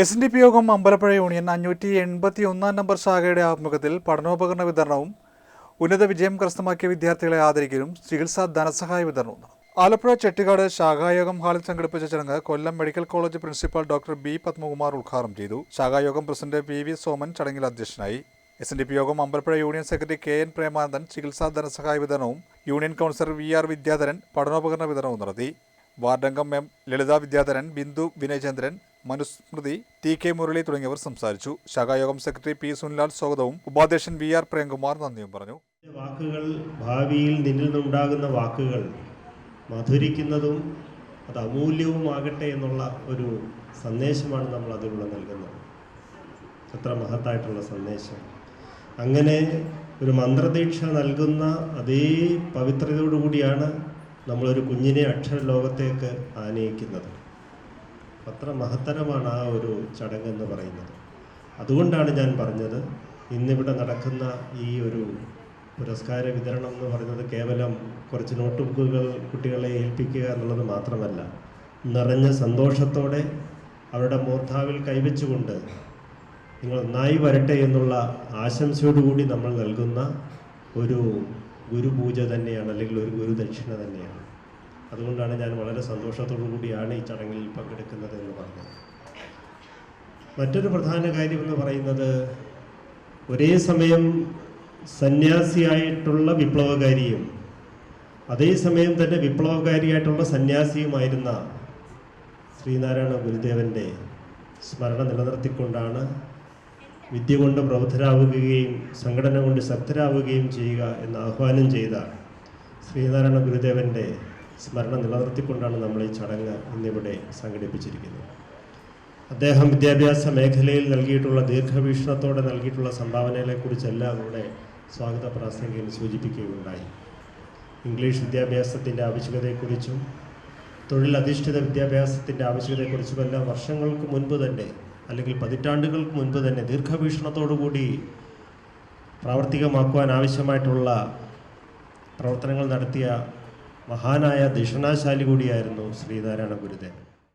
S N D P യോഗം Ambalappuzha union അഞ്ഞൂറ്റി എൺപത്തി ഒന്നാം നമ്പർ ശാഖയുടെ ആഭിമുഖ്യത്തിൽ പഠനോപകരണ വിതരണവും ഉന്നത വിജയം കരസ്ഥമാക്കിയ വിദ്യാർത്ഥികളെ ആദരിക്കലും ചികിത്സാ ധനസഹായ വിതരണവും. ആലപ്പുഴ ചെട്ടിക്കാട് ശാഖായോഗം ഹാളിൽ സംഘടിപ്പിച്ച ചടങ്ങ് Kollam medical college principal doctor B Padmakumar ഉദ്ഘാടനം ചെയ്തു. ശാഖായോഗം പ്രസിഡന്റ് പി വി സോമൻ ചടങ്ങിൽ അധ്യക്ഷനായി. എസ് എൻ ഡി പി യോഗം Ambalappuzha union secretary K N Premanandan ചികിത്സാ ധനസഹായ വിതരണവും union councillor V R Vidyadharan പഠനോപകരണ വിതരണവും നടത്തി. വാർഡംഗം M Lalitha Vidyadharan Bindu Vinayachandran Manusmrithi T K Murali തുടങ്ങിയവർ സംസാരിച്ചു. ശാഖായോഗം സെക്രട്ടറി പി സുനിലാൽ സ്വാഗതവും ഉപാധ്യക്ഷൻ വി ആർ പ്രേംകുമാർ നന്ദിയും പറഞ്ഞു. വാക്കുകൾ ഭാവിയിൽ നിന്നിൽ നിന്നുണ്ടാകുന്ന വാക്കുകൾ മധുരിക്കുന്നതും അത് അമൂല്യവുമാകട്ടെ എന്നുള്ള ഒരു സന്ദേശമാണ് നമ്മൾ അതിലൂടെ നൽകുന്നത്. എത്ര മഹത്തായിട്ടുള്ള സന്ദേശം. അങ്ങനെ ഒരു മന്ത്രദീക്ഷ നൽകുന്ന അതേ പവിത്രതയോടുകൂടിയാണ് നമ്മളൊരു കുഞ്ഞിനെ അക്ഷര ലോകത്തേക്ക് ആനയിക്കുന്നത്. അത്ര മഹത്തരമാണ് ആ ഒരു ചടങ്ങ് എന്ന് പറയുന്നത്. അതുകൊണ്ടാണ് ഞാൻ പറഞ്ഞത് ഇന്നിവിടെ നടക്കുന്ന ഈ ഒരു പുരസ്കാര വിതരണം എന്ന് പറയുന്നത് കേവലം കുറച്ച് നോട്ട് ബുക്കുകൾ കുട്ടികളെ ഏൽപ്പിക്കുക എന്നുള്ളത് മാത്രമല്ല നിറഞ്ഞ സന്തോഷത്തോടെ അവരുടെ മൂർധാവിൽ കൈവച്ചുകൊണ്ട് നിങ്ങൾ നന്നായി വരട്ടെ എന്നുള്ള ആശംസയോടുകൂടി നമ്മൾ നൽകുന്ന ഒരു ഗുരുപൂജ തന്നെയാണ് അല്ലെങ്കിൽ ഒരു ഗുരുദക്ഷിണ തന്നെയാണ്. അതുകൊണ്ടാണ് ഞാൻ വളരെ സന്തോഷത്തോടു കൂടിയാണ് ഈ ചടങ്ങിൽ പങ്കെടുക്കുന്നത് എന്ന് പറഞ്ഞത്. മറ്റൊരു പ്രധാന കാര്യം എന്ന് പറയുന്നത് ഒരേ സമയം സന്യാസിയായിട്ടുള്ള വിപ്ലവകാരിയും അതേസമയം തന്നെ വിപ്ലവകാരിയായിട്ടുള്ള സന്യാസിയുമായിരുന്ന ശ്രീനാരായണ ഗുരുദേവന്റെ സ്മരണ നിലനിർത്തിക്കൊണ്ടാണ് വിദ്യ കൊണ്ട് പ്രബുദ്ധരാവുകയും സംഘടന കൊണ്ട് ശക്തരാവുകയും ചെയ്യുക എന്ന് ആഹ്വാനം ചെയ്ത ശ്രീനാരായണ ഗുരുദേവന്റെ സ്മരണ നിലനിർത്തിക്കൊണ്ടാണ് നമ്മൾ ഈ ചടങ്ങ് ഇന്നിവിടെ സംഘടിപ്പിച്ചിരിക്കുന്നത്. അദ്ദേഹം വിദ്യാഭ്യാസ മേഖലയിൽ നൽകിയിട്ടുള്ള ദീർഘവീക്ഷണത്തോടെ നൽകിയിട്ടുള്ള സംഭാവനകളെക്കുറിച്ചെല്ലാം ഇവിടെ സ്വാഗത പ്രാസംഗികയിൽ സൂചിപ്പിക്കുകയുണ്ടായി. ഇംഗ്ലീഷ് വിദ്യാഭ്യാസത്തിന്റെ ആവശ്യകതയെക്കുറിച്ചും തൊഴിലധിഷ്ഠിത വിദ്യാഭ്യാസത്തിന്റെ ആവശ്യകതയെക്കുറിച്ചുമെല്ലാം വർഷങ്ങൾക്ക് മുൻപ് തന്നെ അല്ലെങ്കിൽ പതിറ്റാണ്ടുകൾക്ക് മുൻപ് തന്നെ ദീർഘവീക്ഷണത്തോടുകൂടി പ്രാവർത്തികമാക്കുവാൻ ആവശ്യമായിട്ടുള്ള പ്രവർത്തനങ്ങൾ നടത്തിയ മഹാനായ ദക്ഷിണാശാലി കൂടിയായിരുന്നു ശ്രീനാരായണ ഗുരുദേവൻ.